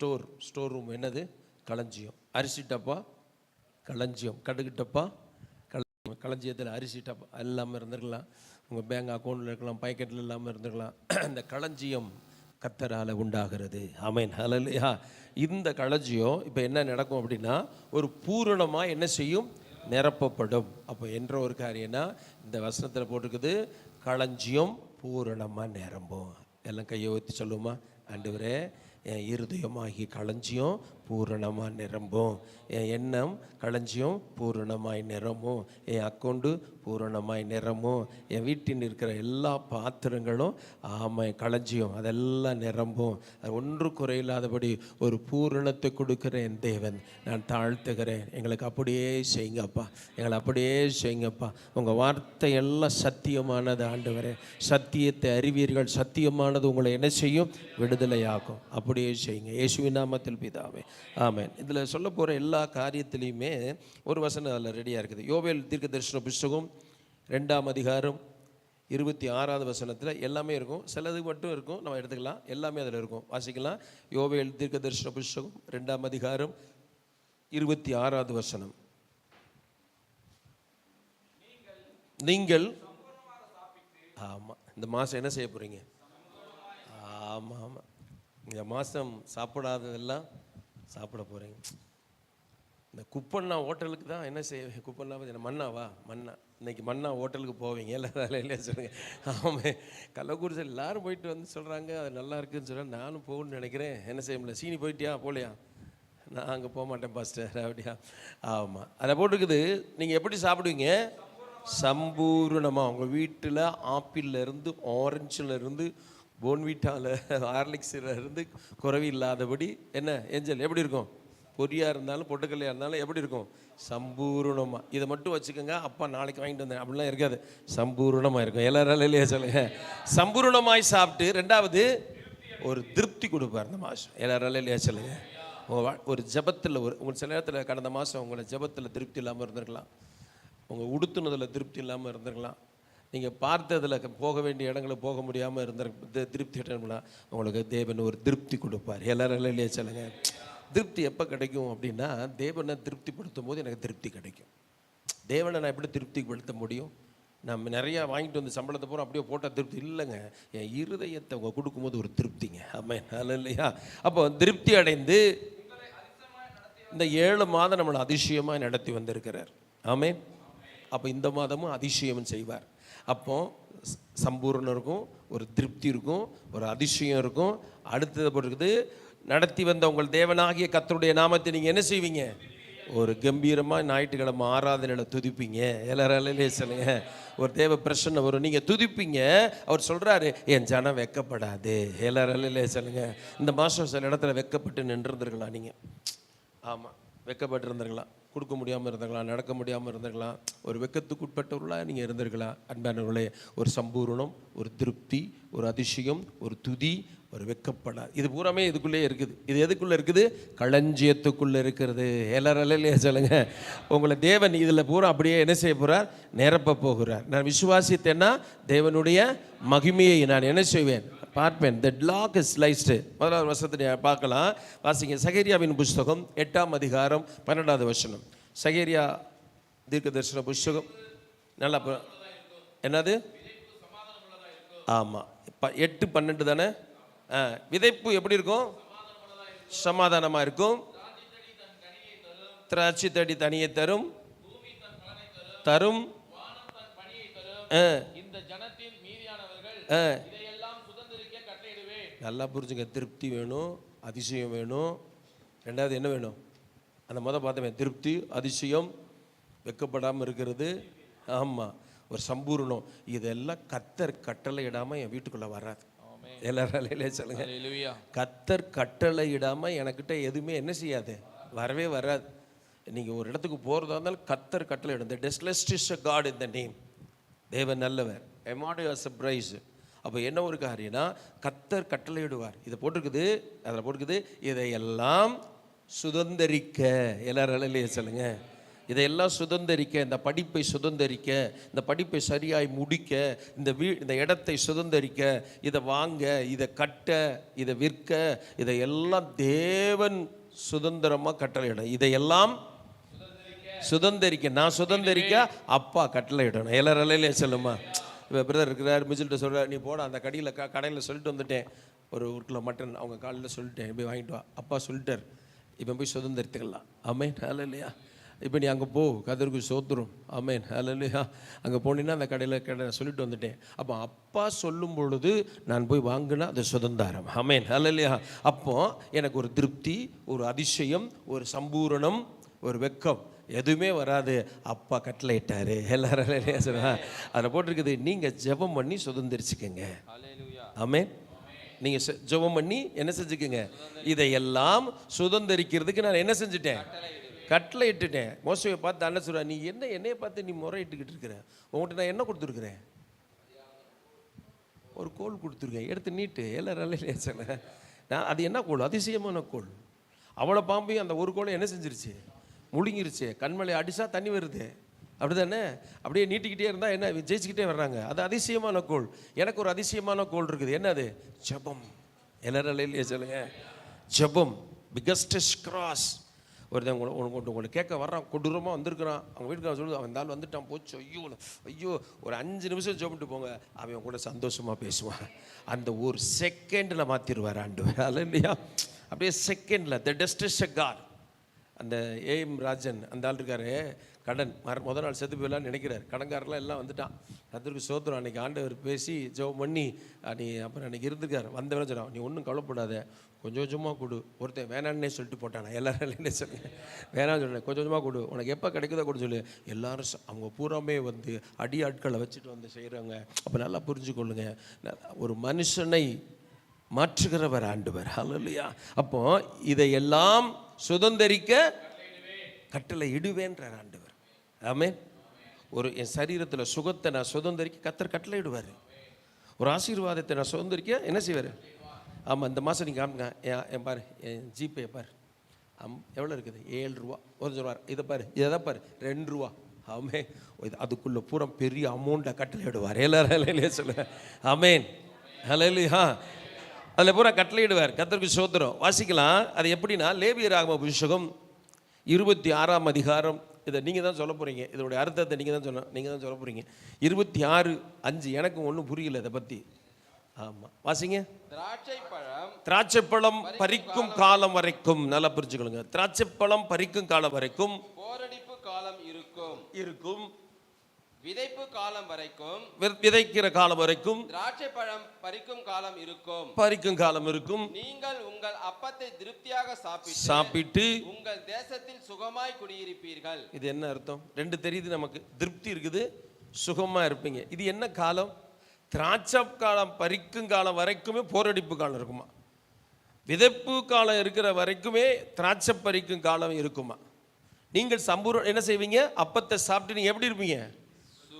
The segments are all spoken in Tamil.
ஸ்டோர் ஸ்டோர் ரூம் என்னது? களஞ்சியம். அரிசி டப்பா களஞ்சியம். கடுகு டப்பா களஞ்சியம். களஞ்சியத்தில் அரிசி டப்பா இல்லாமல் இருந்திருக்கலாம். உங்கள் பேங்க் அக்கௌண்ட்டில் இருக்கலாம் பாக்கெட்டில் இல்லாமல் இருந்திருக்கலாம். இந்த களஞ்சியம் கத்தரால் உண்டாகிறது. ஆமென் ஹalleluya இந்த களஞ்சியம் இப்போ என்ன நடக்கும் அப்படின்னா ஒரு பூரணமாக என்ன செய்யும்? நிரப்பப்படும். அப்போ என்ற ஒரு காரியம்னா இந்த வசனத்தில் போட்டிருக்குது களஞ்சியம் பூரணமாக நிரம்பும். எல்லாம் கையை ஊற்றி சொல்லுமா ஆண்டவரே என் இருதயமாகி களஞ்சியம். பூரணமாக நிரம்பும். என் எண்ணம் களஞ்சியம் பூரணமாய் நிரம்பும். என் அக்கௌண்டு பூரணமாய் நிரம்பும். என் வீட்டில் இருக்கிற எல்லா பாத்திரங்களும் ஆமாம் களஞ்சியம். அதெல்லாம் நிரம்பும். அது ஒன்று குறையில்லாதபடி ஒரு பூரணத்தை கொடுக்குற என் தேவன். நான் தாழ்த்துகிறேன். எங்களுக்கு அப்படியே செய்யுங்கப்பா. எங்களை அப்படியே செய்யுங்கப்பா. உங்கள் வார்த்தை எல்லாம் சத்தியமானது ஆண்டவரே. சத்தியத்தை அறிவீர்கள். சத்தியமானது உங்களை என்ன செய்யும்? விடுதலையாகும் அப்படியே செய்யுங்க. இயேசுவின் நாமத்தில் பிதாவே. ஆமாம் இதில் சொல்ல போகிற எல்லா காரியத்திலையுமே ஒரு வசனம் அதில் ரெடியாக இருக்குது. யோவேல் தீர்க்க தரிசன புஸ்தகம் ரெண்டாம் அதிகாரம் இருபத்தி ஆறாவது வசனத்தில் எல்லாமே இருக்கும். சிலது மட்டும் இருக்கும். நம்ம எடுத்துக்கலாம். எல்லாமே அதில் இருக்கும். வாசிக்கலாம். யோவேல் தீர்க்க தரிசன புஸ்தகம் ரெண்டாம் அதிகாரம் இருபத்தி ஆறாவது வசனம். நீங்கள் ஆமாம் இந்த மாதம் என்ன செய்ய போகிறீங்க ஆமாம் ஆமாம் இந்த மாதம் சாப்பிடாததெல்லாம் சாப்பிட போகிறீங்க இந்த குப்பண்ணா ஹோட்டலுக்கு தான் என்ன செய்ய குப்பண்ணா என்ன மண்ணாவா மண்ணா இன்னைக்கு மண்ணா ஹோட்டலுக்கு போவீங்க. எல்லாரும் இல்லையா சொல்லுங்கள் ஆமாம் கள்ளக்குறிச்சி எல்லோரும் போயிட்டு வந்து சொல்கிறாங்க அது நல்லா இருக்குன்னு சொல்ல நானும் போகணும்னு நினைக்கிறேன். என்ன செய்ய முடியல? சீனி போயிட்டியா? போகலையா? நான் அங்கே போக மாட்டேன் பாஸ்டர். அப்படியா? ஆமாம் அதை போட்டிருக்குது. நீங்கள் எப்படி சாப்பிடுவீங்க? சம்பூர்ணமாக உங்கள் வீட்டில் ஆப்பிள்ல இருந்து இருந்து போன்வீட்டாவில் ஹார்லிக்ஸில் இருந்து குறைவு இல்லாதபடி என்ன ஏஞ்சல் எப்படி இருக்கும்? பொரியாக இருந்தாலும் பொட்டுக்கல்லையாக இருந்தாலும் எப்படி இருக்கும்? சம்பூர்ணமாக இதை மட்டும் வச்சுக்கோங்க அப்பா நாளைக்கு வாங்கிட்டு வந்தேன். அப்படிலாம் இருக்காது. சம்பூர்ணமாக இருக்கும். எல்லாரும் இல்லையா சொல்லுங்க? சம்பூர்ணமாய் சாப்பிட்டு ரெண்டாவது ஒரு திருப்தி கொடுப்பார் இந்த மாதம் எல்லாரும் இல்லையா சொல்லுங்க? வா- ஒரு ஜெபத்தில் ஒரு உங்கள் சில நேரத்தில் கடந்த மாதம் உங்களை ஜெபத்தில் திருப்தி இல்லாமல் இருந்திருக்கலாம். உங்கள் உடுத்துனதில் திருப்தி இல்லாமல் இருந்திருக்கலாம். நீங்கள் பார்த்ததில் போக வேண்டிய இடங்களுக்கு போக முடியாமல் இருந்திரு திருப்தி இடம்னா உங்களுக்கு தேவன் ஒரு திருப்தி கொடுப்பார். எல்லாரும் இல்லையா சொல்லுங்க? திருப்தி எப்போ கிடைக்கும் அப்படின்னா தேவனை திருப்திப்படுத்தும் போது எனக்கு திருப்தி கிடைக்கும். தேவனை நான் எப்படி திருப்திப்படுத்த முடியும்? நம்ம நிறையா வாங்கிட்டு வந்து சம்பளத்தை பூரா அப்படியே போட்டால் திருப்தி இல்லைங்க. என் இருதயத்தை அவங்க கொடுக்கும்போது ஒரு திருப்திங்க. ஆமாம் இல்லையா அப்போ திருப்தி அடைந்து இந்த ஏழு மாதம் நம்மளை அதிசயமாக நடத்தி வந்திருக்கிறார். ஆமே அப்போ இந்த மாதமும் அதிசயம் செய்வார். அப்போ சம்பூர்ணம் இருக்கும் ஒரு திருப்தி இருக்கும் ஒரு அதிசயம் இருக்கும். அடுத்தது போட்டிருக்குது நடத்தி வந்த உங்கள் தேவனாகிய கத்தருடைய நாமத்தை நீங்கள் என்ன செய்வீங்க? ஒரு கம்பீரமாக ஞாயிற்றுக்கிழமை ஆராதனையில் துதிப்பீங்க. எல்லாராலே சொல்லுங்க. ஒரு தேவ பிரச்சனை வரும் நீங்கள் துதிப்பீங்க. அவர் சொல்கிறாரு என் ஜனம் வெக்கப்படாது. எல்லாராலே சொல்லுங்க. இந்த மாதம் சில இடத்துல வெக்கப்பட்டு நின்றுருந்துருக்கலாம் நீங்கள் ஆமாம் வெக்கப்பட்டு இருந்திருக்கலாம் கொடுக்க முடியாமல் இருந்திருக்கலாம் நடக்க முடியாமல் இருந்திருக்கலாம். ஒரு வெக்கத்துக்கு உட்பட்டவர்களாக நீங்கள் இருந்திருக்கலாம். அன்பானவர்களே ஒரு சம்பூரணம் ஒரு திருப்தி ஒரு அதிசயம் ஒரு துதி ஒரு வெக்கப்படா இது பூராமே இதுக்குள்ளே இருக்குது. இது எதுக்குள்ளே இருக்குது? களஞ்சியத்துக்குள்ளே இருக்கிறது. எல்லாரும் சொல்லுங்க? உங்களை தேவன் இதில் பூரா அப்படியே என்ன செய்ய போகிறார் நிரப்ப போகிறார். நான் விசுவாசித்தேன்னா தேவனுடைய மகிமையை நான் என்ன செய்வேன்? பார்ப்பேன் த லாக் இஸ் லைஸ்டு முதலாவது வருஷத்தை பார்க்கலாம். வாசிங்க. சகேரியாவின் புஸ்தகம் எட்டாம் அதிகாரம் பன்னெண்டாவது வசனம். சகேரியா தீர்க்க தரிசன புஸ்தகம். நல்லா என்னது? ஆமாம் ப எட்டு பன்னெண்டு தானே? விதைப்பு எப்படி இருக்கும்? சமாதானமாக இருக்கும். திராட்சை தடி தனியை தரும். தரும். இந்த ஜனத்தின் மீதியானவர்கள் ஆ இதையெல்லாம் சுதந்திரிக்க கட்டளையிடுவேன் நல்லா புரிஞ்சுங்க. திருப்தி வேணும் அதிசயம் வேணும். ரெண்டாவது என்ன வேணும்? அந்த முத பார்த்தவன் திருப்தி அதிசயம் வெக்கப்படாமல் இருக்கிறது. ஆமாம் ஒரு சம்பூர்ணம். இதெல்லாம் கத்தர் கட்டளை இடாமல் என் வீட்டுக்குள்ளே வராது எல்லாரும் அலையிலே சொல்லுங்க. கத்தர் கட்டளை இடாமல் எனக்கிட்ட எதுவுமே என்ன செய்யாது? வரவே வராது. நீங்கள் ஒரு இடத்துக்கு போகிறதா இருந்தாலும் கத்தர் கட்டளை இடும் த டெஸ்லெஸ்ட் இஸ் அ காட் இந்த நேம் தேவன் நல்லவர். எமாடு சர்ப்ரைஸ் அப்போ என்ன ஒரு காரியம்னா கத்தர் கட்டளையிடுவார். இதை போட்டிருக்குது அதில் போட்டிருக்குது இதையெல்லாம் சுதந்தரிக்க. எல்லாரும் இல்லையே சொல்லுங்க? இதையெல்லாம் சுதந்தரிக்க இந்த படிப்பை சுதந்தரிக்க இந்த படிப்பை சரியாய் முடிக்க இந்த வீ இந்த இடத்தை சுதந்தரிக்க இதை வாங்க இதை கட்ட இதை விற்க இதையெல்லாம் தேவன் சுதந்திரமாக கட்டளையிடும் இதையெல்லாம் சுதந்தரிக்க. நான் சுதந்தரிக்க அப்பா கட்டளையிடணும். எல்லாராலையிலே சொல்லுமா? இப்போ பிரதர் இருக்கிறார் மிஜில்கிட்ட சொல்கிறார் நீ போட அந்த கடையில் க கடையில் சொல்லிட்டு வந்துட்டேன். ஒரு ஒரு கிலோ மட்டன் அவங்க காலையில் சொல்லிட்டேன் போய் வாங்கிட்டு வா. அப்பா சொல்லிட்டார் இப்போ போய் சுதந்திரத்துக்கலாம். அமேன் ஹலோ இல்லையா இப்போ நீ அங்கே போ கதருக்கு சோத்துரும். அமேன் ஹலோ இல்லையா அங்கே போனீங்கன்னா அந்த கடையில் கடை சொல்லிட்டு வந்துட்டேன். அப்போ அப்பா சொல்லும் பொழுது நான் போய் வாங்கினா அது சுதந்திரம். அமேன் ஹலோ இல்லையா அப்போ எனக்கு ஒரு திருப்தி ஒரு அதிசயம் ஒரு சம்பூரணம் ஒரு வெக்கம். எதுவுமே வராது. அப்பா கட்டளையிட்டாரு. எல்லாரும் சொல்லுவா அதில் போட்டிருக்குது நீங்கள் ஜெபம் பண்ணி சுதந்திரிச்சுக்கங்க. ஆமென் நீங்கள் ஜெபம் பண்ணி என்ன செஞ்சுக்கங்க? இதையெல்லாம் சுதந்திரிக்கிறதுக்கு நான் என்ன செஞ்சுட்டேன்? கட்டளை இட்டுட்டேன் மோசவை பார்த்து அண்ணன் சொல்றா நீ என்ன என்னைய பார்த்து நீ முறையிட்டுக்கிட்டு இருக்கிற? உங்கள்கிட்ட நான் என்ன கொடுத்துருக்குறேன்? ஒரு கோல் கொடுத்துருக்கேன். எடுத்து நீட்டு. எல்லாரும் சொன்னேன் நான் அது என்ன கோல்? அதிசயமான கோல். அவளை பாம்பையும் அந்த ஒரு கோலை என்ன செஞ்சிருச்சு? முழுங்கிருச்சு. கண்மலை அடிச்சா தண்ணி வருது. அப்படிதானே? அப்படியே நீட்டிக்கிட்டே இருந்தால் என்ன? ஜெயிச்சுக்கிட்டே வர்றாங்க. அது அதிசயமான கோல். எனக்கு ஒரு அதிசயமான கோல் இருக்குது. என்னது? ஜபம். ஜெபம் எல்லாரும் இல்லையே சொல்லுங்க? ஜபம். பிகஸ்டஸ்ட் கிராஸ் ஒருத்தன் உங்களை உனக்கு உங்களை கேட்க வர்றான். கொடூரமாக வந்திருக்கிறான். அவங்க வீட்டுக்கு சொல்லுது அவன் தாள் வந்துட்டான். போச்சு. ஐயோ ஐயோ ஒரு அஞ்சு நிமிஷம் ஜோபிட்டு போங்க. அவன் கூட சந்தோஷமாக பேசுவான். அந்த ஒரு செகண்டில் மாற்றிடுவார் ஆண்டு அல்ல இல்லையா அப்படியே செகண்டில் த டெஸ்டஸ் கார் அந்த ஏஎம் ராஜன் அந்த ஆள் இருக்காரு. கடன் மர முத நாள் செத்து போயிடலான்னு நினைக்கிறார். கடன்காரெல்லாம் எல்லாம் வந்துட்டான். கத்திரிக்கு சோத்துரும். அன்னைக்கு ஆண்டவர் பேசி ஜெபம் பண்ணி நீ அப்புறம் அன்னைக்கு இருந்திருக்கார். வந்தவன சொன்னான் நீ ஒன்றும் கவலைப்படாத. கொஞ்சம் கொஞ்சமாக கொடு. ஒருத்தன் வேணான்னே சொல்லிட்டு போட்டானா? எல்லாரும் என்ன சொல்லுங்க வேணாம்னு சொன்னேன் கொஞ்சம் கொஞ்சமாக கொடு. உனக்கு எப்போ கிடைக்குதோ கொடு சொல்லு. எல்லாரும் அவங்க பூராமே வந்து அடி ஆட்களை வச்சுட்டு வந்து செய்கிறவங்க அப்போ நல்லா புரிஞ்சுக்கொள்ளுங்க. ஒரு மனுஷனை மாற்றுகிறவர் ஆண்டவர். இல்லையா அப்போ இதையெல்லாம் சுதந்தரிக்க கட்டளை இடுவேன்றார் ஆண்டவர். ஆமே ஒரு என் சரீரத்தில் சுகத்தை நான் சுதந்தரிக்க கத்தர் கட்டளை இடுவார். ஒரு ஆசீர்வாதத்தை நான் சுதந்தரிக்க என்ன செய்வார்? ஆமாம் இந்த மாதம் நீங்கள் காமிங்க. என் பாரு என் ஜிபே பாரு. அம் எவ்வளோ இருக்குது? ஏழு ரூபா. ஒரு சொல்லுவார் இதை பாரு இதை பாரு. ரெண்டு ரூபா. ஆமே இது அதுக்குள்ளே பூரா பெரிய அமௌண்ட்டை கட்டளை இடுவார். எல்லாரும் இல்லையே ஆமேன். ஹலோ ஹalleluya. அதில் பூரா கட்டளையிடுவார். கத்தருக்கு சோத்திரம். வாசிக்கலாம். அது எப்படின்னா லேவியர் ஆகம புஸ்தகம் இருபத்தி ஆறாம் அதிகாரம். இதை நீங்கள் தான் சொல்ல போகிறீங்க இதோடைய அர்த்தத்தை நீங்கள் தான் சொல்ல நீங்கள் தான் சொல்ல போகிறீங்க இருபத்தி ஆறு அஞ்சு. எனக்கும் ஒன்றும் புரியல இதை பற்றி ஆமாம் வாசிங்க. திராட்சை பழம் திராட்சைப்பழம் பறிக்கும் காலம் வரைக்கும். நல்லா புரிஞ்சுக்கொள்ளுங்க. திராட்சைப்பழம் பறிக்கும் காலம் வரைக்கும் போரடிப்பு காலம் இருக்கும். இருக்கும். விதைப்பு காலம் வரைக்கும் விதைக்கிற காலம் வரைக்கும் திராட்சை பழம் பறிக்கும் காலம் இருக்கும். பறிக்கும் காலம் இருக்கும். நீங்கள் உங்கள் அப்பத்தை திருப்தியாக சாப்பிட்டு சாப்பிட்டு உங்கள் தேசத்தில் சுகமாய் குடியிருப்பீர்கள். இது என்ன அர்த்தம்? ரெண்டு தெரியுது நமக்கு. திருப்தி இருக்குது சுகமா இருப்பீங்க. இது என்ன காலம்? திராட்சை காலம் பறிக்கும் காலம் வரைக்குமே போரடிப்பு காலம் இருக்குமா? விதைப்பு காலம் இருக்கிற வரைக்குமே திராட்சை பறிக்கும் காலம் இருக்குமா? நீங்கள் சம்பூர்ண என்ன செய்வீங்க? அப்பத்தை சாப்பிட்டு நீங்க எப்படி இருப்பீங்க?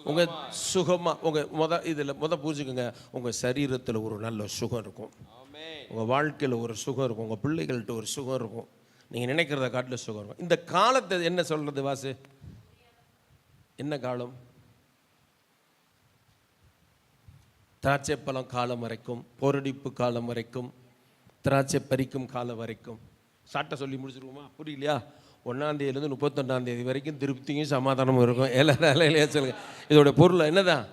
உங்க சுகமா உங்க முத இதுல முத பூஜைக்குங்க உங்க சரீரத்துல ஒரு நல்ல சுகம் இருக்கும். ஆமென். உங்க வாழ்க்கையில ஒரு சுகம் இருக்கும். உங்க பிள்ளைகள்கிட்ட ஒரு சுகம் இருக்கும். நீங்க நினைக்கிறத காட்டில சுகம் இருக்கும். இந்த காலத்தை என்ன சொல்றது வாசு? என்ன காலம்? திராட்சை பழம் காலம் வரைக்கும் போரடிப்பு காலம் வரைக்கும் திராட்சை பறிக்கும் காலம் வரைக்கும். சாட்டை சொல்லி முடிச்சிருவோமா? புரியலையா? ஒன்றாந்தேதியிலேருந்து முப்பத்தொன்னாந்தேதி வரைக்கும் திருப்தியும் சமாதானமும் இருக்கும். எல்லா நிலையிலேயே சொல்லுங்க. இதோட பொருள் என்னதான்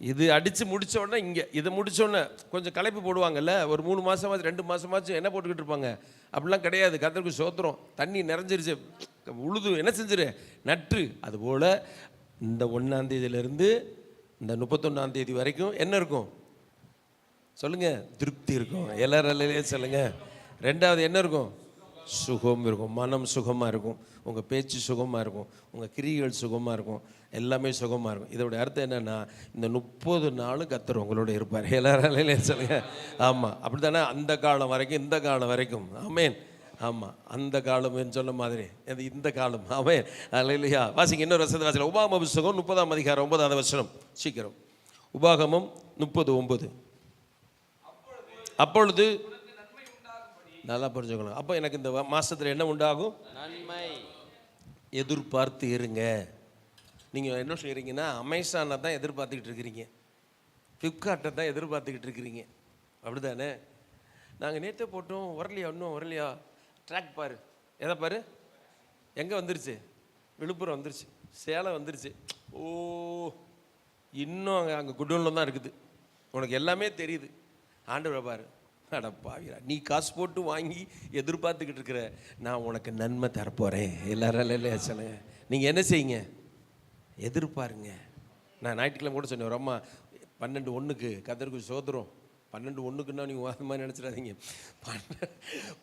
இது அடித்து முடிச்ச உடனே இங்கே இதை முடிச்ச உடனே கொஞ்சம் களைப்பு போடுவாங்கல்ல? ஒரு மூணு மாதமாச்சு ரெண்டு மாதமாச்சும் என்ன போட்டுக்கிட்டு இருப்பாங்க? அப்படிலாம் கிடையாது. கத்தருக்கு சோத்திரம். தண்ணி நிறைஞ்சிருச்சு. உழுது என்ன செஞ்சிரு? நற்று. அதுபோல் இந்த ஒன்றாந்தேதியிலேருந்து இந்த முப்பத்தொன்றாந்தேதி வரைக்கும் என்ன இருக்கும்? சொல்லுங்கள் திருப்தி இருக்கும். எல்லாராலே சொல்லுங்கள் ரெண்டாவது என்ன இருக்கும்? சுகம் இருக்கும் மனம் சுகமாக இருக்கும் உங்கள் பேச்சு சுகமாக இருக்கும் உங்கள் கிரிகள் சுகமாக இருக்கும் எல்லாமே சுகமாக இருக்கும். இதோட அர்த்தம் என்னென்னா இந்த முப்பது நாளும் கத்தர் உங்களோட இருப்பார். எல்லாராலே சொல்லுங்க. ஆமாம் அப்படி தானே அந்த காலம் வரைக்கும் இந்த காலம் வரைக்கும். ஆமேன் ஆமாம் அந்த காலம்னு சொன்ன மாதிரி. அது இந்த காலம். ஆமேன் இல்லையா வாசிங்க இன்னொரு வசதி வாசிக்கலாம். உபாகம புஸ்தகம் முப்பதாம் அதிகாரம் ஒன்பதாவது வருஷம் சீக்கிரம். உபாகமம் முப்பது ஒன்பது. அப்பொழுது நல்லா புரிஞ்சுக்கணும் அப்போ எனக்கு இந்த மாசத்துல என்ன உண்டாகும்? நன்மை. எதிர்பார்த்து இருங்க நீங்கள் என்ன செய்கிறீங்கன்னா அமேசானை தான் எதிர்பார்த்துக்கிட்டு இருக்கிறீங்க. ஃப்ளிப்கார்ட்டை தான் எதிர்பார்த்துக்கிட்டு இருக்கிறீங்க. அப்படிதானே நாங்கள் நேற்றே போட்டோம் வரலையா இன்னும் வரலையா? ட்ராக் பாரு. எதை பாரு? எங்கே வந்துருச்சு? விழுப்புரம் வந்துருச்சு. சேலம் வந்துருச்சு. ஓ இன்னும் அங்கே அங்கே குடோனில் தான் இருக்குது. உனக்கு எல்லாமே தெரியுது. ஆண்டவரை பாரு. அட நீ காசு போட்டு வாங்கி எதிர்பார்த்துக்கிட்டு இருக்கிற நான் உனக்கு நன்மை தரப்போகிறேன் எல்லாரும் இல்லையா சொல்லுங்க நீங்கள் என்ன செய்யுங்க? எதிர்பாருங்க. நான் ஞாயிற்றுக்கிழமை கூட சொன்னேன் ஒரு அம்மா பன்னெண்டு ஒன்றுக்கு கதருக்கு சோதரும் பன்னெண்டு ஒன்றுக்குன்னா நீங்கள் அது மாதிரி நினச்சிடாதீங்க. பன்ன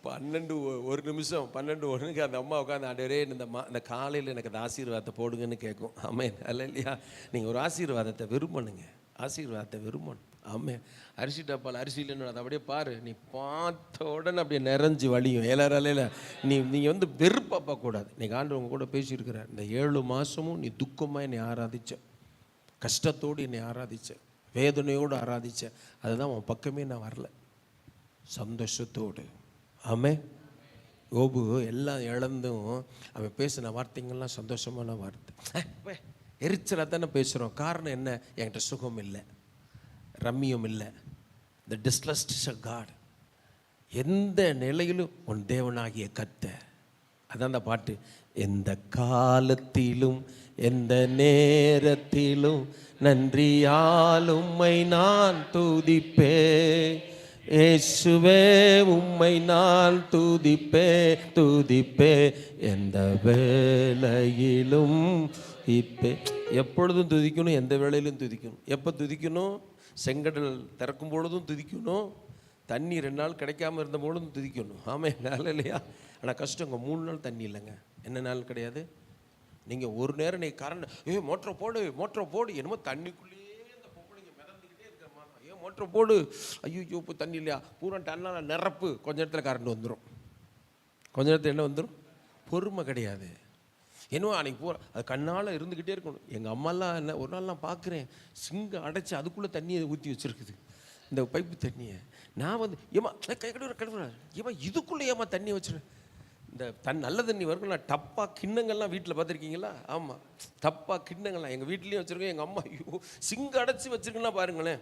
பன்னெண்டு ஒரு நிமிஷம் பன்னெண்டு ஒன்றுக்கு அந்த அம்மா உட்காந்து ஆண்டவரே இந்த மா இந்த காலையில் எனக்கு அந்த ஆசீர்வாதத்தை போடுங்கன்னு கேட்கும் ஆமென். அல்ல இல்லையா நீங்கள் ஒரு ஆசீர்வாதத்தை விரும்பணுங்க. ஆசீர்வாதத்தை விரும்பணும். ஆமே. அரிசி டப்பால் அரிசி இல்லைன்னு அதை அப்படியே பாரு. நீ பார்த்த உடனே அப்படியே நிறைஞ்சு வழியும். ஏழாராலையில் நீ நீங்கள் வந்து வெறுப்பா பார்க்கக்கூடாது நீ ஆண்டவங்க கூட பேசியிருக்கிற இந்த ஏழு மாதமும் நீ துக்கமாக என்னை ஆராதிச்ச. கஷ்டத்தோடு என்னை ஆராதிச்ச. வேதனையோடு ஆராதிச்ச. அதுதான் உன் பக்கமே நான் வரல. சந்தோஷத்தோடு. ஆமே. ஓபு எல்லாம் இழந்தும் அவன் பேசின வார்த்தைங்கள்லாம் சந்தோஷமான வார்த்தை. வே, எரிச்சலாக தானே பேசுகிறோம் காரணம் என்ன? என்கிட்ட சுகம் இல்லை ரம்மியும் இல்லை. த டிஸ்லஸ்ட் காட் எந்த நிலையிலும் உன் தேவனாகிய கத்த அதான் அந்த பாட்டு. எந்த காலத்திலும் எந்த நேரத்திலும் நன்றியால் உம்மை நான் துதிப்பே ஏசுவே உம்மை நான் துதிப்பே துதிப்பே எந்த வேலையிலும் இப்பே எப்பொழுதும் துதிக்கணும் எந்த வேலையிலும் துதிக்கணும். எப்போ துதிக்கணும்? செங்கடல் திறக்கும் பொழுதும் துதிக்கணும். தண்ணி ரெண்டு நாள் கிடைக்காம இருந்த பொழுதும் துதிக்கணும். ஆமாம் நாள் இல்லையா? ஆனால் கஷ்டங்க மூணு நாள் தண்ணி இல்லைங்க. என்ன நாள் கிடையாது? நீங்கள் ஒரு நேரம் நீ கரண்ட் ஏ மோட்டரை போடு மோட்டரை போடு. என்னமோ தண்ணிக்குள்ளேயே இந்த பொம்பளைங்க மிதந்துக்கிட்டே இருக்கிற ஏ மோட்டரை போடு. ஐயோ இப்போ தண்ணி இல்லையா? பூரா டன்னால் நிரப்பு. கொஞ்ச நேரத்தில் கரண்ட் வந்துடும் கொஞ்ச நேரத்தில் என்ன வந்துடும் பொறுமை கிடையாது. என்னவோ அன்றைக்கி பூரா அது கண்ணால் இருந்துக்கிட்டே இருக்கணும். எங்கள் அம்மாலாம் என்ன ஒரு நாள் நான் பார்க்குறேன் சிங்கம் அடைச்சி அதுக்குள்ளே தண்ணியை ஊற்றி வச்சுருக்குது. இந்த பைப்பு தண்ணியை. நான் வந்து ஏமா கை கடவுற கடுவுற ஏமா இதுக்குள்ளே ஏமா தண்ணி வச்சுருவேன் இந்த தன் நல்ல தண்ணி வரும் நான் டப்பா கிண்ணங்கள்லாம் வீட்டில் பார்த்துருக்கீங்களா? ஆமாம் டப்பா கிண்ணங்கள்லாம் எங்கள் வீட்லேயும் வச்சுருக்கேன் எங்கள் அம்மா ஐயோ சிங்கு அடைச்சி வச்சிருக்கேன்னா பாருங்களேன்.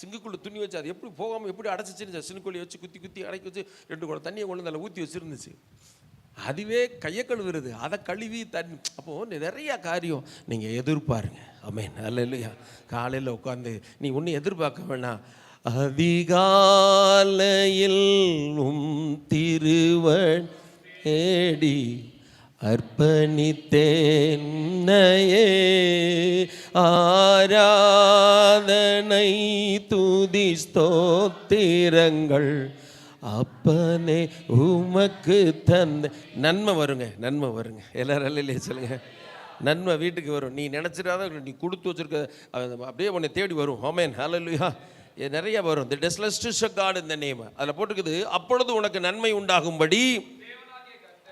சிங்குக்குள்ளே துணி வச்சு அது எப்படி போகாமல் எப்படி அடைச்சிச்சு சினுக்குள்ளி வச்சு குத்தி குத்தி அடைக்க வச்சு ரெண்டு குடம் தண்ணியை கொண்டு வந்து அதில் ஊற்றி வச்சுருந்துச்சு. அதுவே கையை கழுவுறது. அதை கழுவி தண்ணி அப்போது நிறைய காரியம். நீங்கள் எதிர்பாருங்க. அமேன் அல்ல இல்லையா காலையில் உட்காந்து நீ ஒன்றும் எதிர்பார்க்க வேணாம். அதிகாலையில் உம் திருவன் ஏடி அர்ப்பணித்தேன்னையே ஆராதனை துதி ஸ்தோத்திரங்கள் அப்பனே உமக்கு தந்த நன்மை வருங்க நன்மை வருங்க. எல்லாரும் இல்லையே சொல்லுங்க. நன்மை வீட்டுக்கு வரும். நீ நினச்சிடாத நீ கொடுத்து வச்சிருக்க அப்படியே உன்னை தேடி வரும். ஹோமேன் ஹalleluya. நிறைய வரும். தி டெஸ்லஸ்ட் காட் இந்த நேம் அதில் போட்டுக்குது அப்பொழுது உனக்கு நன்மை உண்டாகும்படி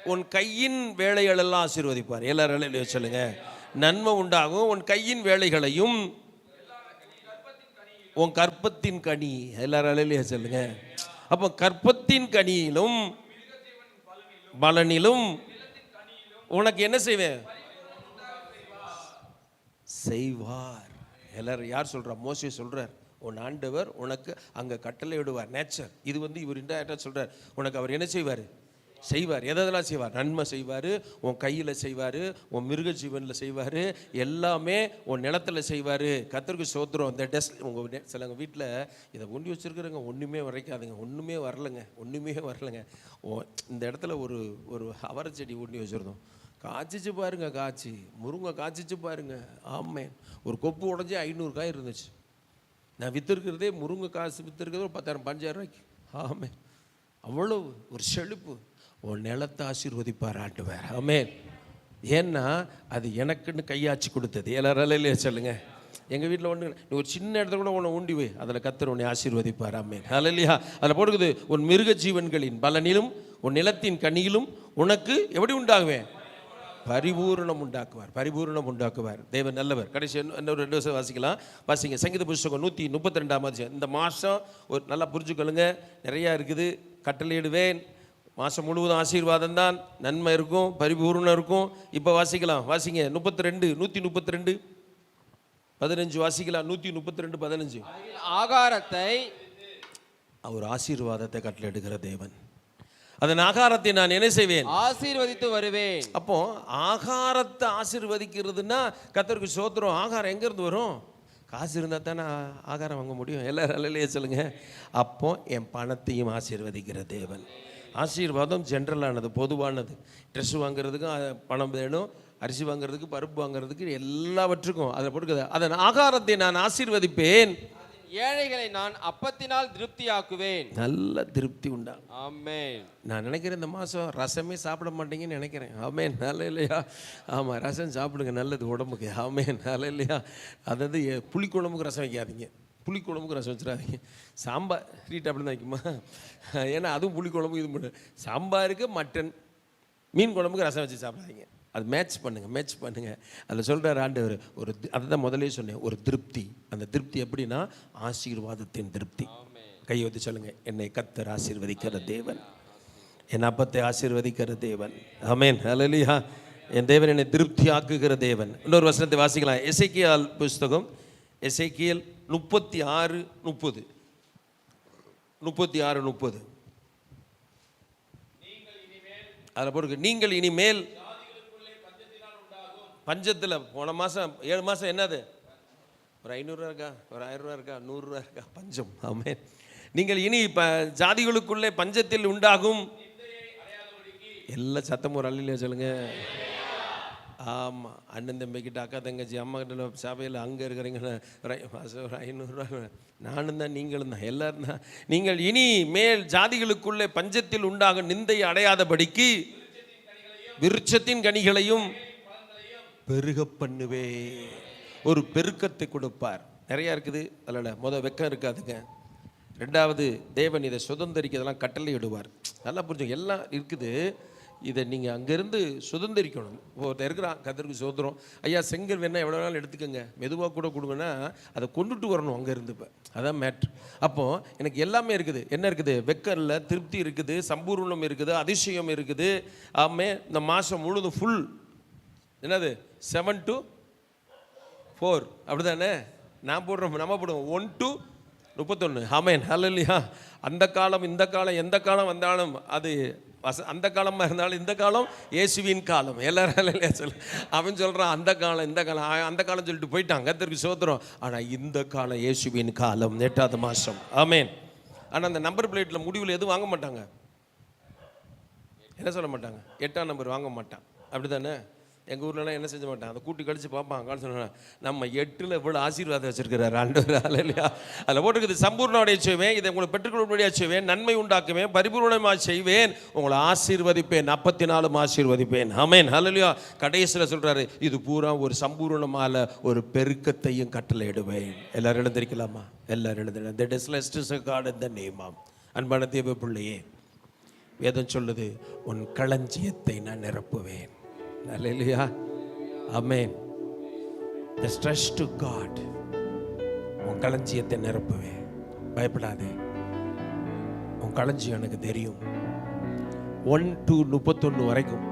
உன் கையின் வேலைகளெல்லாம் ஆசீர்வதிப்பார். எல்லாரும் இல்லையே சொல்லுங்க. நன்மை உண்டாகும் உன் கையின் வேலைகளையும் உன் கற்பத்தின் கனி. எல்லாரும் அலையிலேயே சொல்லுங்கள் அப்போ கற்பத்தின் கனியிலும் பலனிலும் உனக்கு என்ன செய்வேன்? செய்வார். எல்லாரும் யார் சொல்கிறா மோசே சொல்கிறார் உன் ஆண்டவர் உனக்கு அங்கே கட்டளை விடுவார் நேச்சர் இது வந்து இவர் இன்டா சொல்கிறார் உனக்கு அவர் என்ன செய்வார்? செய்வார். எதெல்லாம் செய்வார்? நன்மை செய்வார் உன் கையில் செய்வார் உன் மிருக ஜீவனில் செய்வார் எல்லாமே உன் நிலத்தில் செய்வார். கத்திரிக்கு சோத்திரம் இந்த டெஸ்ட் உங்கள் சிலங்க வீட்டில் இதை ஒண்டி வச்சுருக்குறங்க ஒன்றுமே வரைக்காதுங்க ஒன்றுமே வரலைங்க. ஒன்றுமே வரலைங்க. ஓ இந்த இடத்துல ஒரு ஒரு அவரை செடி ஒண்டி வச்சுருந்தோம். காய்ச்சிச்சு பாருங்க காய்ச்சி. முருங்கை காய்ச்சிச்சு பாருங்க. ஆமே. ஒரு கொப்பு உடஞ்சி ஐநூறு காய் இருந்துச்சு. நான் விற்றுருக்கிறதே முருங்கை காசு விற்றுருக்கிறது ஒரு பத்தாயிரம் பஞ்சாயிரம் ரூபாய்க்கு. ஆமே. அவ்வளவு ஒரு செழிப்பு. உன் நிலத்தை ஆசீர்வதிப்பார் ஆண்டுவார். ஆமே ஏன்னா அது எனக்குன்னு கையாச்சி கொடுத்தது. எல்லாரும் இல்லையா சொல்லுங்க. எங்கள் வீட்டில் ஒன்று நீ ஒரு சின்ன இடத்துல கூட உன்னை ஊண்டி வை. அதில் கத்தர் உன்னை ஆசீர்வதிப்பார். ஆமென். இல்லையா அதில் போடுக்குது உன் மிருக ஜீவன்களின் பலனிலும் உன் நிலத்தின் கனியிலும் உனக்கு எப்படி உண்டாகுவேன்? பரிபூரணம் உண்டாக்குவார். பரிபூரணம் உண்டாக்குவார். தேவன் நல்லவர். கடைசி இன்னும் இன்னொரு ரெண்டு வருஷம் வாசிக்கலாம். வாசிங்க சங்கீத புஸ்தகம் நூற்றி முப்பத்தி ரெண்டாம் இந்த மாதம் ஒரு நல்லா புரிஞ்சுக்கொள்ளுங்க. நிறையா இருக்குது. கட்டளையிடுவேன். மாதம் முழுவதும் ஆசீர்வாதம் தான் நன்மை இருக்கும் பரிபூர்ணம் இருக்கும். இப்போ வாசிக்கலாம். வாசிங்க. முப்பத்தி ரெண்டு நூற்றி முப்பத்தி ரெண்டு பதினஞ்சு வாசிக்கலாம். நூற்றி முப்பத்தி ரெண்டு பதினஞ்சு ஆகாரத்தை அவர் ஆசீர்வாதத்தை கட்டளையிடுகிற தேவன். அதன் ஆகாரத்தை நான் என்ன செய்வேன்? ஆசீர்வதித்து வருவேன். அப்போ ஆகாரத்தை ஆசீர்வதிக்கிறதுனா கத்தருக்கு சோத்திரம் ஆகாரம் எங்கேருந்து வரும்? காசு இருந்தால் தானே ஆகாரம் வாங்க முடியும். எல்லாரும் அல்லையே சொல்லுங்க. அப்போ என் பணத்தையும் ஆசீர்வதிக்கிற தேவன். ஆசீர்வாதம் ஜென்ரலானது பொதுவானது. ட்ரெஸ் வாங்குறதுக்கும் பணம் வேணும் அரிசி வாங்குறதுக்கு பருப்பு வாங்குறதுக்கு எல்லாவற்றுக்கும் அதை போட்டுக்குது. அதன் ஆகாரத்தை நான் ஆசீர்வதிப்பேன். ஏழைகளை நான் அப்பத்தினால் திருப்தியாக்குவேன். நல்ல திருப்தி உண்டாகும் ஆமென். நான் நினைக்கிறேன் இந்த மாதம் ரசமே சாப்பிட மாட்டீங்கன்னு நினைக்கிறேன். ஆமேன். நல்ல இல்லையா ஆமாம் ரசம் சாப்பிடுங்க நல்லது உடம்புக்கு. ஆமேன். நல்ல இல்லையா அதாவது புளிக்குழம்புக்கு ரசம் வைக்காதீங்க. புளிக்குழம்புக்கு ரசம் வச்சிடாதீங்க சாம்பார் ரீட் அப்படி தான் வைக்குமா? ஏன்னா அதுவும் புளிக்குழம்பு இது பண்ணு சாம்பாருக்கு மட்டன் மீன் குழம்புக்கு ரசம் வச்சு சாப்பிடாதீங்க. அது மேட்ச் பண்ணுங்க மேட்ச் பண்ணுங்க. அதில் சொல்கிறார் ஆண்டவர் ஒரு தி- அதுதான் முதல்லயே சொன்னேன் ஒரு திருப்தி. அந்த திருப்தி எப்படின்னா ஆசீர்வாதத்தின் திருப்தி. கையை வச்சு சொல்லுங்க என்னை கத்தர் ஆசீர்வதிக்கிற தேவன். என் அப்பத்தை ஆசீர்வதிக்கிற தேவன். ஆமென். ஹalleluya. என் தேவன் என்னை திருப்தி ஆக்குகிற தேவன். இன்னொரு வசனத்தை வாசிக்கலாம். எசேக்கியால் புஸ்தகம். எசேக்கியல் முப்பத்தி ஆறு முப்பது. முப்பத்தி ஆறு முப்பது. அதில் போட்டு நீங்கள் இனிமேல் பஞ்சத்தில் போன மாதம் ஏழு மாதம் என்னது? ஒரு ஐநூறுரூவா இருக்கா? ஒரு ஆயிரரூவா இருக்கா? நூறுரூவா இருக்கா? பஞ்சம். ஆமே நீங்கள் இனி ப ஜாதிகளுக்குள்ளே பஞ்சத்தில் உண்டாகும். எல்லா சத்தமும் ஒரு அள்ளிலையா சொல்லுங்கள் ஆமாம் அண்ணன் தம்பிக்கிட்ட அக்கா தங்கச்சி அம்மா கிட்ட சபையில் அங்கே இருக்கிறீங்க. ஒரு ஐநூறுரூவா நானும் தான் நீங்களும் தான் எல்லோரும் தான். நீங்கள் இனி மேல் ஜாதிகளுக்குள்ளே பஞ்சத்தில் உண்டாகும் நிந்தை அடையாதபடிக்கு விருட்சத்தின் கனிகளையும் பெருக பண்ணுவே ஒரு பெருக்கத்தை கொடுப்பார். நிறையா இருக்குது. அதில் முத வெக்கம் இருக்காதுங்க. ரெண்டாவது தேவன் இதை சுதந்திரிக்கிறதெல்லாம் கட்டளை இடுவார் நல்லா புரிஞ்சுங்க எல்லாம் இருக்குது. இதை நீங்கள் அங்கேருந்து சுதந்திரிக்கணும். ஒருத்தர் இருக்கிறான் கத்தருக்கு சுதந்திரம் ஐயா செங்கல் வேணால் எவ்வளோ நாள் எடுத்துக்கோங்க. மெதுவாக கூட கொடுங்கன்னா அதை கொண்டுட்டு வரணும் அங்கேருந்து இப்போ. அதான் மேட்ரு அப்போது எனக்கு எல்லாமே இருக்குது. என்ன இருக்குது? வெக்கரில் திருப்தி இருக்குது சம்பூர்ணம் இருக்குது அதிசயம் இருக்குது. ஆமே இந்த மாதம் முழுதும் ஃபுல் என்னது? செவன் டு ஃபோர் அப்படி தானே நான் போடுறோம் நம்ம போடுவோம். ஒன் டு முப்பத்தொன்று ஆமேன் இல்லையா அந்த காலம் இந்த காலம் எந்த காலம் வந்தாலும் அது வச அந்த காலமாக இருந்தாலும் இந்த காலம் இயேசுவின் காலம். எல்லாரும் சொல்ல. அவன் சொல்கிறான் அந்த காலம் இந்த காலம் ஆ, அந்த காலம் சொல்லிட்டு போயிட்டான். திருப்பி சோத்திரம். ஆனால் இந்த காலம் இயேசுவின் காலம். எட்டாவது மாதம் ஆமேன் ஆனால் அந்த நம்பர் பிளேட்டில் முடிவில் எதுவும் வாங்க மாட்டாங்க. என்ன சொல்ல மாட்டாங்க? எட்டாம் நம்பர் வாங்க மாட்டான். அப்படி தானே எங்கள் ஊர்லலாம் என்ன செஞ்ச மாட்டேன்? அதை கூட்டி கழிச்சு பார்ப்பான் கால் சொன்னேன் நம்ம எட்டில் இவ்வளோ ஆசீர்வாதம் வச்சிருக்கிறார் ஆண்டவர் இல்லையா அதில் போட்டிருக்குது சம்பூர்ணோடைய செய்வேன் இதை உங்களை பெற்றுக்கொள்ளும்படியாக செய்வேன் நன்மை உண்டாக்குவேன் பரிபூர்ணமாக செய்வேன் உங்களை ஆசீர்வதிப்பேன் நாற்பத்தி நாலும் ஆசீர்வதிப்பேன். ஆமேன் ஹலலியா கடைசியில் சொல்கிறாரு இது பூரா ஒரு சம்பூர்ணமான ஒரு பெருக்கத்தையும் கட்டளையிடுவேன் எல்லாரும் எழுந்திருக்கலாமா? எல்லாரும் எழுந்திருக்கலாம்? த டெஸ்லஸ்ட் காட் இந்த நேமாம் அன்பான தேவ பிள்ளையே வேதம் சொல்லுது உன் களஞ்சியத்தை நான் நிரப்புவேன். Hallelujah. Amen. The stress to God. உன் களஞ்சியத்தை நிரப்புவேன். பயப்படாதே. உன் களஞ்சியம் எனக்கு தெரியும். ஒன் டூ முப்பத்தொன்று வரைக்கும்.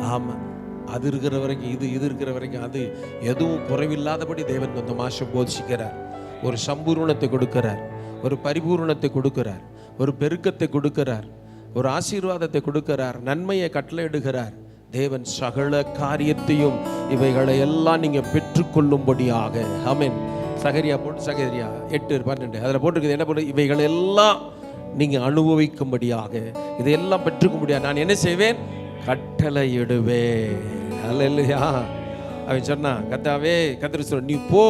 ஆமாம் அது இருக்கிற வரைக்கும் இது இது இருக்கிற வரைக்கும் அது எதுவும் குறைவில்லாதபடி தேவன் கொஞ்சம் மாசம் போதிச்சுக்கிறார் ஒரு சம்பூர்ணத்தை கொடுக்கிறார். ஒரு பரிபூரணத்தை கொடுக்கிறார். ஒரு பெருக்கத்தை கொடுக்கிறார். ஒரு ஆசீர்வாதத்தை கொடுக்கிறார். நன்மையை கட்டளையிடுகிறார். தேவன் சகல காரியத்தையும் இவைகளை எல்லாம் நீங்கள் பெற்றுக்கொள்ளும்படியாக. ஆமென் சகரியா போட்டு சகரியா எட்டு பன்னெண்டு. அதில் போட்டிருக்குது என்ன போட்டு இவைகள் எல்லாம் நீங்கள் அனுபவிக்கும்படியாக. இதையெல்லாம் பெற்றுக்கும்படியாக நான் என்ன செய்வேன்? கட்டளையிடுவேன். இல்லையா அவன் சொன்னான் கத்தாவே கத்திரி சொல்ல நீ போ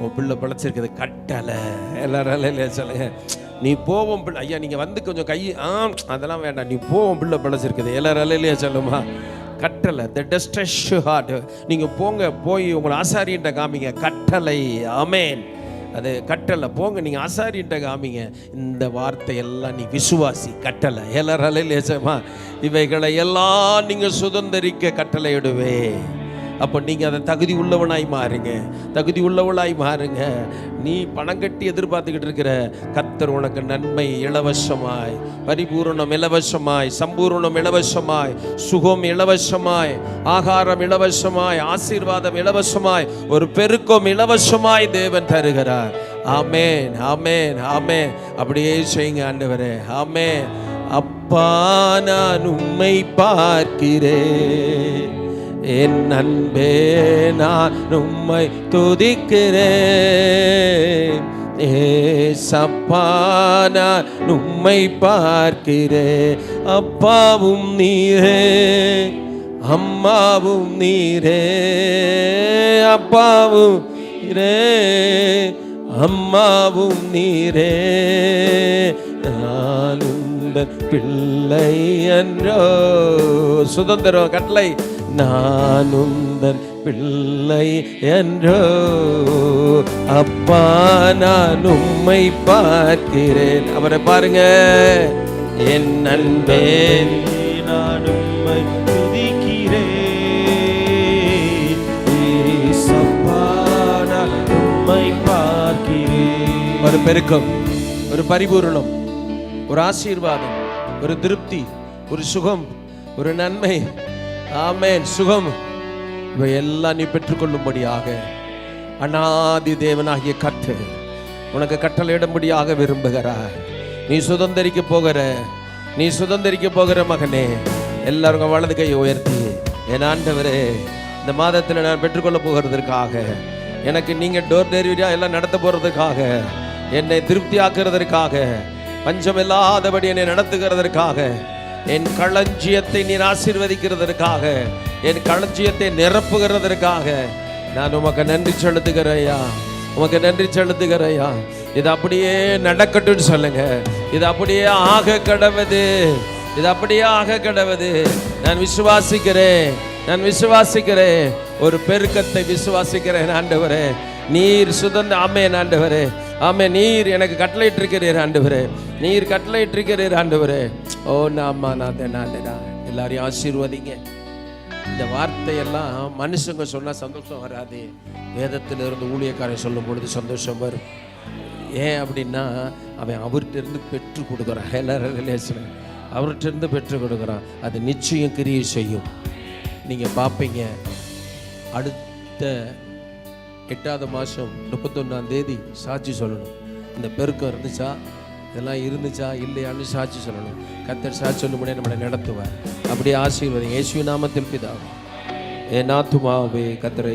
உன் பிள்ளை பிழைச்சிருக்குது கட்டளை. எல்லாரும் இல்லையா சொல்லுங்க. நீ போவோம் பிள்ளை ஐயா நீங்கள் வந்து கொஞ்சம் கை ஆ அதெல்லாம் வேண்டாம். நீ போவோம் பிள்ளை பிழைச்சிருக்குது. எல்லாரும் இல்லையா சொல்லுமா. கட்டளை த டெஸ்டஷ் ஹார்ட் நீங்கள் போங்க போய் உங்களை ஆசாரியன்ட்ட காமிங்க. கட்டளை. அமேன் அது கட்டளை. போங்க நீங்கள் ஆசாரியிட்ட காமிங்க. இந்த வார்த்தையெல்லாம் நீ விசுவாசி கட்டளை. எல்லாராலே லேசமா இவைகளை எல்லாம் நீங்கள் சுதந்திரிக்க கட்டளையிடுவே அப்போ நீங்கள் அதை தகுதி உள்ளவனாய் மாறுங்க. தகுதி உள்ளவளாய் மாறுங்க. நீ பணம் கட்டி எதிர்பார்த்துக்கிட்டு இருக்கிற கத்தர் உனக்கு நன்மை இலவசமாய் பரிபூரணம் இலவசமாய் சம்பூரணம் இலவசமாய் சுகம் இலவசமாய் ஆகாரம் இலவசமாய் ஆசீர்வாதம் இலவசமாய் ஒரு பெருக்கம் இலவசமாய் தேவன் தருகிறார். ஆமேன் ஆமேன் ஆமேன். அப்படியே செய்யுங்க ஆண்டவரே. ஆமே அப்பா நான் உம்மை பார்க்கிறேன். என் அன்பே நான் உம்மை துதிக்கிறேன். ஏசப்பா நான் உம்மை பார்க்கிறேன். அப்பாவும் நீரே அம்மாவும் நீரே அப்பாவும் நீரே அம்மாவும் நீரே. நான் உந்தன் பிள்ளை என்றோ சுதந்திரம் கட்டளை. நான் உந்தன் பிள்ளை என்றோ அப்பா நான் உம்மை பார்க்கிறேன். அவரை பாருங்க. என் நண்பேன் நான் உம்மை துதிக்கிறேன். ஏசப்பா நான் உம்மை பார்க்கிறேன். ஒரு பெருக்கம் ஒரு பரிபூரணம் ஒரு ஆசீர்வாதம் ஒரு திருப்தி ஒரு சுகம் ஒரு நன்மை. ஆமேன். சுகம் இவை எல்லாம் நீ பெற்றுக்கொள்ளும்படியாக. அனாதி தேவனாகிய கற்று உனக்கு கட்டளையிடும்படியாக விரும்புகிறார். நீ சுதந்திரிக்க போகிற நீ சுதந்திரிக்க போகிற மகனே எல்லாரும் வலது கையை உயர்த்தி என் ஆண்டவரே இந்த மாதத்தில் நான் பெற்றுக்கொள்ள போகிறதற்காக எனக்கு நீங்கள் டோர் டெலிவரியாக எல்லாம் நடத்த போகிறதுக்காக என்னை திருப்தி ஆக்குறதற்காக பஞ்சம் இல்லாதபடி என்னை நடத்துகிறதற்காக என் களஞ்சியத்தை நீர் ஆசீர்வதிக்கிறதற்காக என் களஞ்சியத்தை நிரப்புகிறதற்காக நான் உமக்கு நன்றி செலுத்துகிறேயா உமக்கு நன்றி செலுத்துகிறேயா இது அப்படியே நடக்கட்டும்னு சொல்லுங்க. இது அப்படியே ஆக கடவுது. இது அப்படியே ஆக கடவுது. நான் விசுவாசிக்கிறேன். நான் விசுவாசிக்கிறேன். ஒரு பெருக்கத்தை விசுவாசிக்கிறேன் ஆண்டவரே. நீர் சுதந்திர ஆமேன் ஆண்டவரே. ஆமே நீர் எனக்கு கட்டளையிட்டிருக்கிறீர் ஆண்டவரே. நீர் கட்டளையிட்டிருக்கிறீர் ஆண்டவரே. ஓ நாமா நான் நாண்டா எல்லாரையும் ஆசீர்வதிங்க. இந்த வார்த்தையெல்லாம் மனுஷங்க சொன்னால் சந்தோஷம் வராது. வேதத்தில் இருந்து ஊழியக்காரன் சொல்லும் பொழுது சந்தோஷம் வரும். ஏன் அப்படின்னா அவன் அவர்கிட்ட இருந்து பெற்று கொடுக்குறான். எல்லாரும் ரிலேஷன் அவர்கிட்ட இருந்து பெற்று கொடுக்குறான். அது நிச்சயம் கிரியை செய்யும். நீங்கள் பார்ப்பீங்க அடுத்த எட்டாவது மாதம் முப்பத்தொன்னாம் தேதி சாட்சி சொல்லணும். இந்த பெருக்கம் இருந்துச்சா? இதெல்லாம் இருந்துச்சா? இல்லையான்னு சாட்சி சொல்லணும். கத்தர் சாட்சி சொல்லும்படியே நம்மளை நடத்துவார். அப்படியே ஆசீர்வாதம் இயேசு நாமத்தில் பிதாவே. என் ஆத்துமாவே கத்தரை